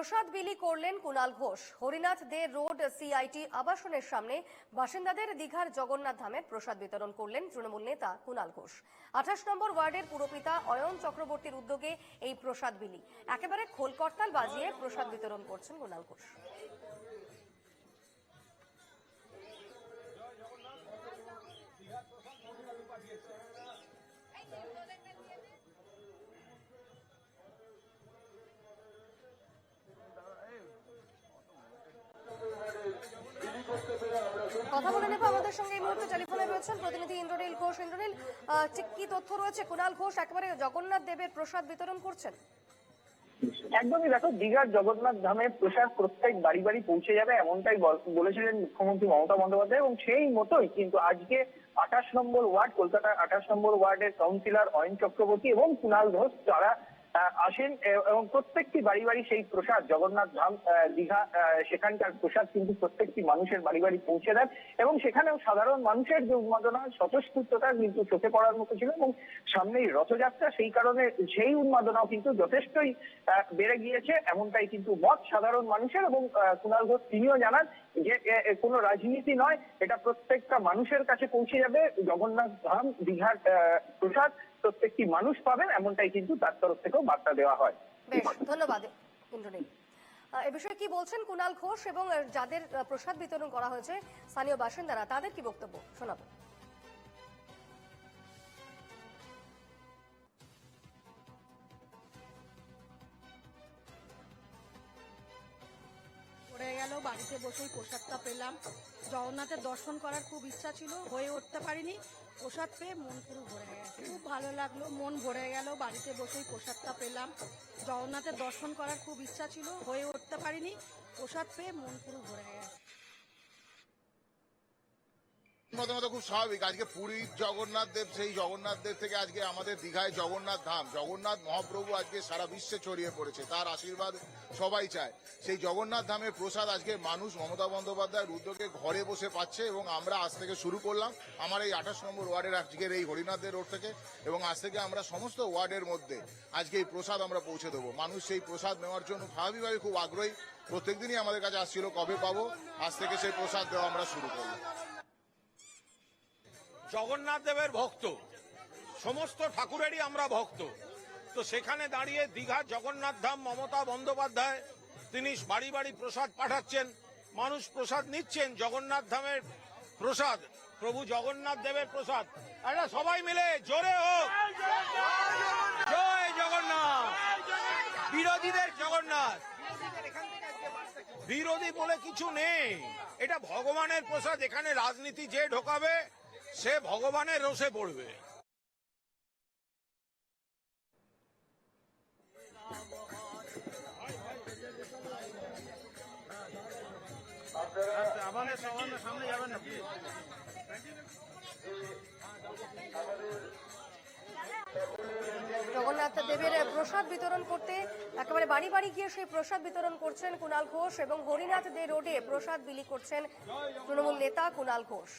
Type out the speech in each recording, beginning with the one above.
প্রসাদ বিলি করলেন Kunal Ghosh. Harinath De road CIT আবাসনের সামনে বাসিন্দাদের দীঘার জগন্নাথ ধামে প্রসাদ বিতরণ করলেন তৃণমূল নেতা কুণাল ঘোষ। আঠাশ নম্বর ওয়ার্ডের পুরপিতা অয়ন চক্রবর্তীর উদ্যোগে এই প্রসাদ বিলি। একেবারে খোলকর্তাল বাজিয়ে প্রসাদ বিতরণ করছেন কুণাল ঘোষ। কথা বলে নেব আমাদের সঙ্গে এই মুহূর্তে। টেলিফোনে রয়েছেন প্রতিনিধি ইন্দ্রনীল ঘোষ। ইন্দ্রনীল ঠিক কি তথ্য রয়েছে? কুণাল ঘোষ একেবারে জগন্নাথ দেবের প্রসাদ বিতরণ করছেন। একদমই দেখো, দীঘার জগন্নাথ ধামে প্রসাদ প্রত্যেক বাড়ি বাড়ি পৌঁছে যাবে, এমনটাই বলেছিলেন মুখ্যমন্ত্রী মমতা বন্দ্যোপাধ্যায়, এবং সেই মতোই কিন্তু আজকে আঠাশ নম্বর ওয়ার্ড, কলকাতার আঠাশ নম্বর ওয়ার্ডের কাউন্সিলর অয়ন চক্রবর্তী এবং কুণাল ঘোষ তারা আসেন এবং প্রত্যেকটি বাড়ি বাড়ি সেই প্রসাদ, জগন্নাথ ধাম দীঘা সেখানকার প্রসাদ কিন্তু প্রত্যেকটি মানুষের বাড়ি বাড়ি পৌঁছে দেন এবং সেখানেও সাধারণ মানুষের যে উন্মাদনা, স্বতঃস্ফূর্ততা কিন্তু চোখে পড়ার মতো ছিল এবং সামনেই রথযাত্রা, সেই কারণে সেই উন্মাদনাও কিন্তু যথেষ্টই বেড়ে গিয়েছে। এমনটাই কিন্তু মত সাধারণ মানুষের এবং কুণাল ঘোষ তিনিও জানান যে কোনো রাজনীতি নয়, এটা প্রত্যেকটা মানুষের কাছে পৌঁছে যাবে। জগন্নাথ ধাম, দীঘার প্রসাদ প্রত্যেকটি মানুষ পাবেন, এমনটাই কিন্তু তার তরফ থেকেও বার্তা দেওয়া হয়। ধন্যবাদ এ বিষয়ে কি বলছেন কুণাল ঘোষ এবং যাদের প্রসাদ বিতরণ করা হয়েছে, স্থানীয় বাসিন্দারা, তাদের কি বক্তব্য? শোনাবো। বাড়িতে বসেই প্রসাদটা পেলাম। জগন্নাথের দর্শন করার খুব ইচ্ছা ছিল, হয়ে উঠতে পারিনি। প্রসাদ পেয়ে মন পুরো ভরে গেছে। খুব ভালো লাগল, মন ভরে গেল, বাড়িতে বসেই প্রসাদটা পেলাম। জগন্নাথের দর্শন করার খুব ইচ্ছা ছিল, হয়ে উঠতে পারিনি। প্রসাদ পেয়ে মন পুরো ভরে গেছে। প্রথমত খুব স্বাভাবিক। আজকে পুরীর জগন্নাথ দেব, সেই জগন্নাথ দেব থেকে আজকে আমাদের দীঘায় জগন্নাথ ধাম। জগন্নাথ মহাপ্রভু আজকে সারা বিশ্বে ছড়িয়ে পড়েছে, তার আশীর্বাদ সবাই চায়। সেই জগন্নাথ ধামের প্রসাদ আজকে মানুষ মমতা বন্দ্যোপাধ্যায়ের উদ্যোগে ঘরে বসে পাচ্ছে এবং আমরা আজ থেকে শুরু করলাম আমার এই আঠাশ নম্বর ওয়ার্ডের আজকের এই হরিনাথদের রোড থেকে এবং আজ থেকে আমরা সমস্ত ওয়ার্ডের মধ্যে আজকে এই প্রসাদ আমরা পৌঁছে দেবো। মানুষ সেই প্রসাদ নেওয়ার জন্য স্বাভাবিকভাবে খুব আগ্রহী। প্রত্যেকদিনই আমাদের কাছে আসছিল, কবে পাবো? আজ থেকে সেই প্রসাদ দেওয়া আমরা শুরু করলাম। জগন্নাথ দেবের ভক্ত। সমস্ত ঠাকুরেরই আমরা ভক্ত। তো সেখানে দাঁড়িয়ে দীঘার জগন্নাথ ধাম মমতা বন্দ্যোপাধ্যায়, তিনি বাড়ি বাড়ি প্রসাদ পাঠাচ্ছেন। মানুষ প্রসাদ নিচ্ছেন, জগন্নাথ ধামের প্রসাদ, প্রভু জগন্নাথ দেবের প্রসাদ। একটা সবাই মিলে জোরে হোক। জয় জগন্নাথ। বিরোধীদের জগন্নাথ। বিরোধী বলে কিছু নেই। এটা ভগবানের প্রসাদ, এখানে রাজনীতি যে ঢোকাবে সে ভগবানের রোষে পড়বে। জগন্নাথ দেবের প্রসাদ বিতরণ করতে একেবারে বাড়ি বাড়ি গিয়ে সেই প্রসাদ বিতরণ করছেন কুণাল ঘোষ এবং হরিনাথ দে রোডে প্রসাদ বিলি করছেন তৃণমূল নেতা কুণাল ঘোষ।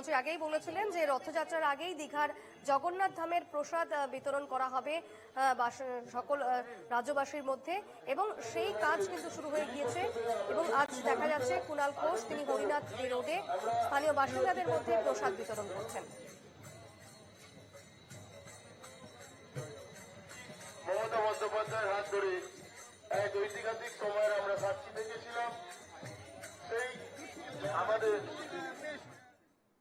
মুখ্যমন্ত্রী আগেই বলেছিলেন যে রথযাত্রার আগেই দীঘার জগন্নাথ ধামের প্রসাদ বিতরণ করা হবে সকল রাজ্যবাসীর মধ্যে এবং সেই কাজ কিন্তু শুরু হয়ে গিয়েছে এবং আজ দেখা যাচ্ছে কুণাল ঘোষ, তিনি হরিনাথ রোডে স্থানীয় বাসিন্দাদের মধ্যে প্রসাদ বিতরণ করছেন। মমতা বন্দ্যোপাধ্যায়ের হাত ধরে এক ঐতিহাসিক সময়ের আমরা সাক্ষী দেখেছিলাম।